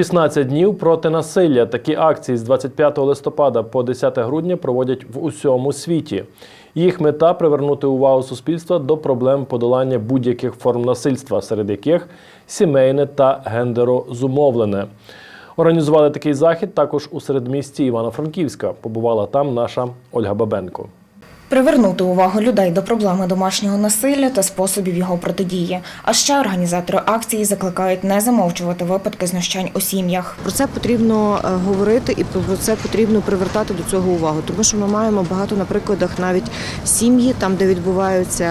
16 днів проти насилля. Такі акції з 25 листопада по 10 грудня проводять в усьому світі. Їх мета привернути увагу суспільства до проблем подолання будь-яких форм насильства, серед яких сімейне та гендерозумовлене. Організували такий захід також у середмісті Івано-Франківська. Побувала там наша Ольга Бабенко. Привернути увагу людей до проблеми домашнього насилля та способів його протидії. А ще організатори акції закликають не замовчувати випадки знущань у сім'ях. Про це потрібно е, говорити і про це потрібно привертати до цього увагу. Тому що ми маємо багато на прикладах навіть сім'ї, там де відбуваються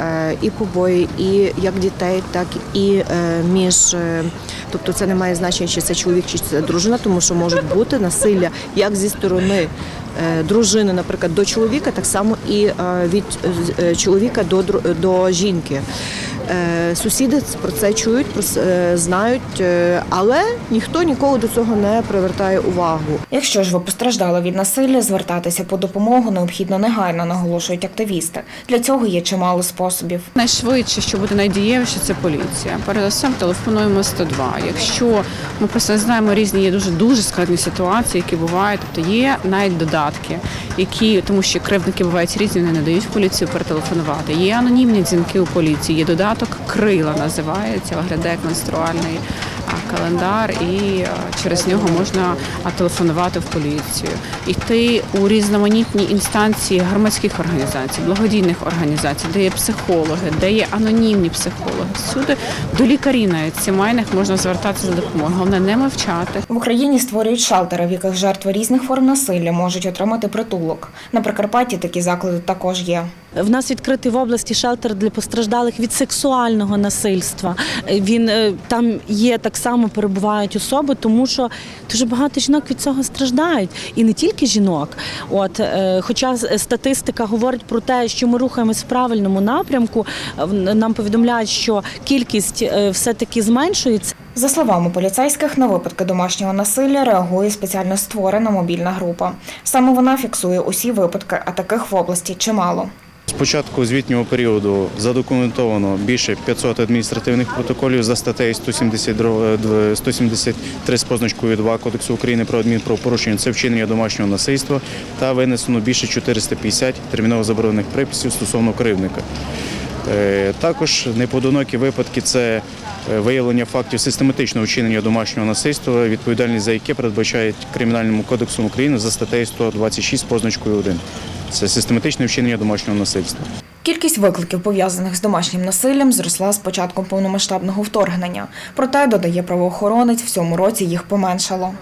е, і побої, і як дітей, так і е, між тобто це не має значення, чи це чоловік, чи це дружина, тому що можуть бути насилля як зі сторони. е, Дружини, наприклад, до чоловіка, так само і е, від е, чоловіка до до жінки. Е, Сусіди про це чують, про це, знають, е, але ніхто ніколи до цього не привертає увагу. Якщо ж ви постраждали від насилля, звертатися по допомогу необхідно негайно, наголошують активісти. Для цього є чимало способів. Найшвидше, що буде найдієвіше, це поліція. Передусім телефонуємо 102. Якщо ми просто знаємо різні є дуже дуже складні ситуації, які бувають. Тобто є навіть додатки, які тому що кривдники бувають різні, вони не дають в поліцію перетелефонувати. Є анонімні дзвінки у поліції. Є додаток крила називається, виглядає як менструальний календар, і через нього можна телефонувати в поліцію, йти у різноманітні інстанції громадських організацій, благодійних організацій, де є психологи, де є анонімні психологи. Всюди до лікарів навіть сімейних можна звертатися за допомогою. Головне не мовчати. В Україні створюють шелтери, в яких жертви різних форм насилля можуть отримати притулок. На Прикарпатті такі заклади також є. В нас відкритий в області шелтер для постраждалих від сексуального насильства. Він е, там є так само перебувають особи, тому що дуже багато жінок від цього страждають, і не тільки жінок. От, е, хоча статистика говорить про те, що ми рухаємось в правильному напрямку, нам повідомляють, що кількість е, все-таки зменшується. За словами поліцейських, на випадки домашнього насилля реагує спеціально створена мобільна група. Саме вона фіксує усі випадки, а таких в області чимало. З початку звітнього періоду задокументовано більше 500 адміністративних протоколів за статтею 172, 173 з позначкою 2 Кодексу України про адмінправопорушення. Це вчинення домашнього насильства та винесено більше 450 терміново заборонених приписів стосовно кривдника. Е, Також непоодинокі випадки це виявлення фактів систематичного вчинення домашнього насильства, відповідальність за яке передбачає Кримінальним кодексом України за статтею 126 з позначкою 1. Це систематичне вчинення домашнього насильства. Кількість викликів, пов'язаних з домашнім насиллям, зросла з початком повномасштабного вторгнення. Проте, додає правоохоронець, в цьому році їх поменшало.